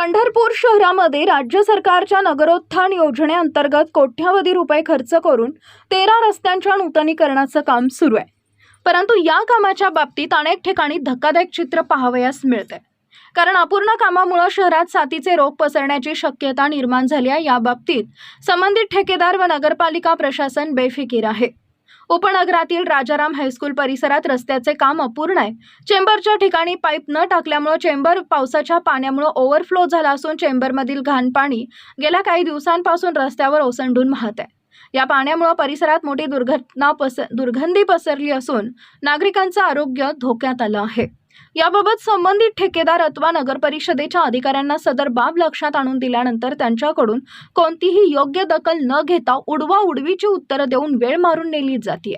पंढरपूर शहरामध्ये राज्य सरकारच्या नगरोत्थान योजनेअंतर्गत कोट्यावधी रुपये खर्च करून तेरा रस्त्यांच्या नूतनीकरणाचं काम सुरू आहे. परंतु या कामाच्या बाबतीत अनेक ठिकाणी धक्कादायक चित्र पाहावयास मिळते कारण अपूर्ण कामामुळे शहरात साथीचे रोग पसरण्याची शक्यता निर्माण झाली आहे. या बाबतीत संबंधित ठेकेदार व नगरपालिका प्रशासन बेफिकीर आहे. उपनगरातील राजाराम हायस्कूल परिसरात रस्त्याचे काम अपूर्ण आहे. चेंबरच्या ठिकाणी पाईप न टाकल्यामुळे चेंबर पावसाच्या पाण्यामुळे ओव्हरफ्लो झाला असून चेंबरमधील घाण पाणी गेल्या काही दिवसांपासून रस्त्यावर ओसंडून वाहत आहे. या पाण्यामुळे परिसरात मोठी दुर्घटना पस दुर्गंधी पसरली असून नागरिकांचं आरोग्य धोक्यात आलं आहे. याबाबत संबंधित ठेकेदार अथवा नगरपरिषदेच्या अधिकाऱ्यांना सदर बाब लक्षात आणून दिल्यानंतर त्यांच्याकडून कोणतीही योग्य दखल न घेता उडवा उडवीची उत्तरं देऊन वेळ मारून नेली जाते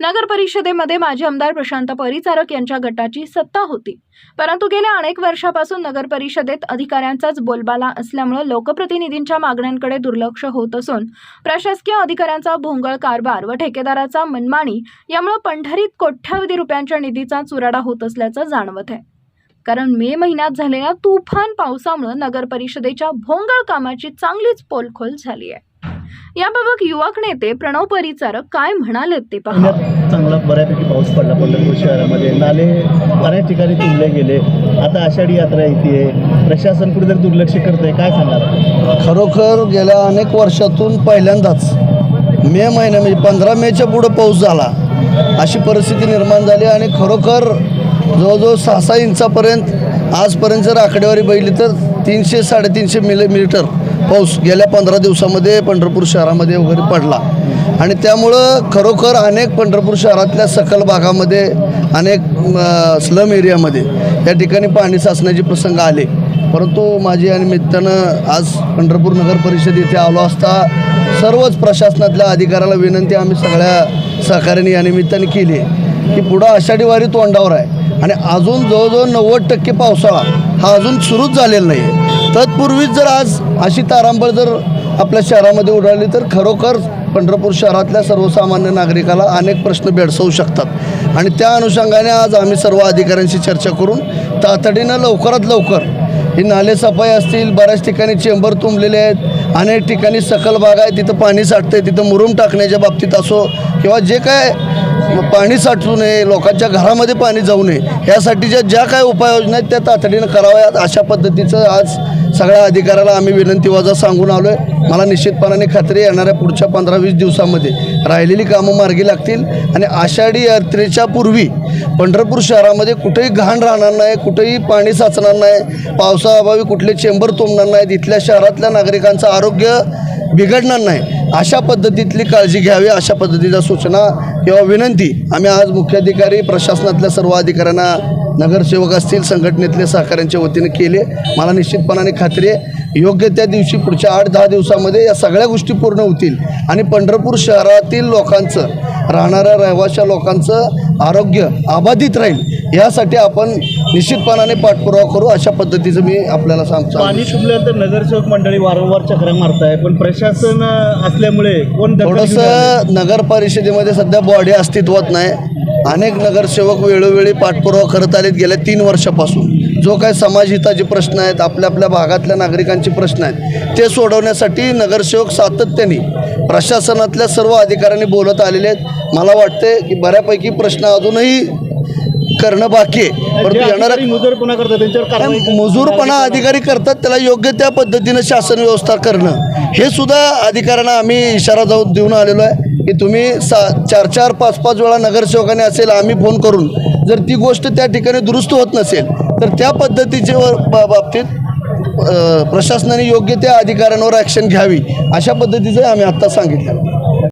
नगर परिषदेमध्ये माजी आमदार प्रशांत परिचारक यांच्या गटाची सत्ता होती. परंतु गेल्या अनेक वर्षापासून नगर परिषदेत अधिकाऱ्यांचाच बोलबाला असल्यामुळे लोकप्रतिनिधींच्या मागण्यांकडे दुर्लक्ष होत असून प्रशासकीय अधिकाऱ्यांचा भोंगळ कारभार व ठेकेदाराचा मनमानी यामुळे पंढरीत कोट्यावधी रुपयांच्या निधीचा चुराडा होत असल्याचं जाणवत आहे. कारण मे महिन्यात झालेल्या तुफान पावसामुळे नगर परिषदेच्या भोंगळ कामाची चांगलीच पोलखोल झाली आहे. याबाबत युवक नेते प्रणव परिचारक काय म्हणालेत ते पहा. चांगला बऱ्यापैकी पाऊस पडला पंढरपूर शहरामध्ये. नाले बऱ्याच ठिकाणी तुंबले गेले. आता आषाढी यात्रा येते प्रशासन कुठेतरी दुर्लक्ष करतंय. काय सांगणार खरोखर गेल्या अनेक वर्षातून पहिल्यांदाच मे महिन्या म्हणजे पंधरा मेच्या पुढं पाऊस झाला. अशी परिस्थिती निर्माण झाली आणि खरोखर जवळजवळ सहा सहा इंचापर्यंत आजपर्यंत जर आकडेवारी बघितली तर तीनशे साडेतीनशे मिलीमीटर पाऊस गेल्या पंधरा दिवसामध्ये पंढरपूर शहरामध्ये वगैरे पडला. आणि त्यामुळं खरोखर अनेक पंढरपूर शहरातल्या सकल भागामध्ये अनेक स्लम एरियामध्ये या ठिकाणी पाणी साचण्याचे प्रसंग आले. परंतु माझी या निमित्तानं आज पंढरपूर नगर परिषद येथे आलो असता सर्वच प्रशासनातल्या अधिकाऱ्याला विनंती आम्ही सगळ्या सहकाऱ्यांनी या निमित्ताने केली. की पुढं आषाढी वारी तोंडावर आहे. आणि अजून जवळजवळ नव्वद टक्के पावसाळा हा अजून सुरूच झालेला नाही आहे तत्पूर्वीच जर आज अशी तारांबळ जर आपल्या शहरामध्ये उडाली तर खरोखर पंढरपूर शहरातल्या सर्वसामान्य नागरिकाला अनेक प्रश्न भेडसवू शकतात. आणि त्या अनुषंगाने आज आम्ही सर्व अधिकाऱ्यांशी चर्चा करून तातडीनं लवकरात लवकर ही नाले सफाई असतील बऱ्याच ठिकाणी चेंबर तुंबलेले आहेत अनेक ठिकाणी सकल भाग आहे तिथं पाणी साठतंय तिथं मुरुम टाकण्याच्या बाबतीत असो किंवा जे काय पाणी साठवू नये लोकांच्या घरामध्ये पाणी जाऊ नये यासाठीच्या ज्या काय उपाययोजना आहेत त्या तातडीनं कराव्यात. अशा पद्धतीचं आज सगळ्या अधिकाऱ्याला आम्ही विनंती वजा सांगून आलो आहे मला निश्चितपणाने खात्री येणाऱ्या पुढच्या पंधरा वीस दिवसामध्ये राहिलेली कामं मार्गी लागतील. आणि आषाढी यात्रेच्या पूर्वी पंढरपूर शहरामध्ये कुठेही घाण राहणार नाही कुठेही पाणी साचणार नाही पावसाअभावी कुठले चेंबर तोंबणार नाहीत इथल्या शहरातल्या नागरिकांचं आरोग्य बिघडणार नाही. अशा पद्धतीतली काळजी घ्यावी अशा पद्धतीच्या सूचना किंवा विनंती आम्ही आज मुख्याधिकारी प्रशासनातल्या सर्व अधिकाऱ्यांना नगरसेवक असतील संघटनेतले सहकाऱ्यांच्या वतीने केले. मला निश्चितपणाने खात्री आहे योग्य त्या दिवशी पुढच्या आठ दहा दिवसामध्ये या सगळ्या गोष्टी पूर्ण होतील. आणि पंढरपूर शहरातील लोकांचं राहणाऱ्या रहिवाशा लोकांचं आरोग्य अबाधित राहील यासाठी आपण निश्चितपणाने पाठपुरावा करू. अशा पद्धतीचं मी आपल्याला सांगतो. पाणी तुंबल्यानंतर नगरसेवक मंडळी वारंवार चक्रा मारताय पण प्रशासन असल्यामुळे कोण? थोडंसं नगर परिषदेमध्ये सध्या बॉडी अस्तित्वात नाही. अनेक नगरसेवक वेळोवेळी पाठपुरावा करत आलेत गेल्या तीन वर्षापासून. जो काय समाजहिताचे प्रश्न आहेत आपल्या आपल्या भागातल्या नागरिकांचे प्रश्न आहेत ते सोडवण्यासाठी नगरसेवक सातत्याने प्रशासनातल्या सर्व अधिकाऱ्यांनी बोलत आलेले आहेत. मला वाटते की बऱ्यापैकी प्रश्न अजूनही करणं बाकी आहे. परंतु आणि मजूरपणा अधिकारी करतात त्याला योग्य त्या पद्धतीनं शासन व्यवस्था करणं. हे सुद्धा अधिकाऱ्यांना आम्ही इशारा जाऊन देऊन आलेलो आहे. की तुम्ही सा चार चार पाच पाच वेळा नगरसेवकाने असेल आम्ही फोन करून जर ती गोष्ट त्या ठिकाणी दुरुस्त होत नसेल तर त्या पद्धतीच्या बा- बाबतीत प्रशासनाने योग्य त्या अधिकाऱ्यांवर ॲक्शन घ्यावी अशा पद्धतीचं आम्ही आत्ता सांगितलं.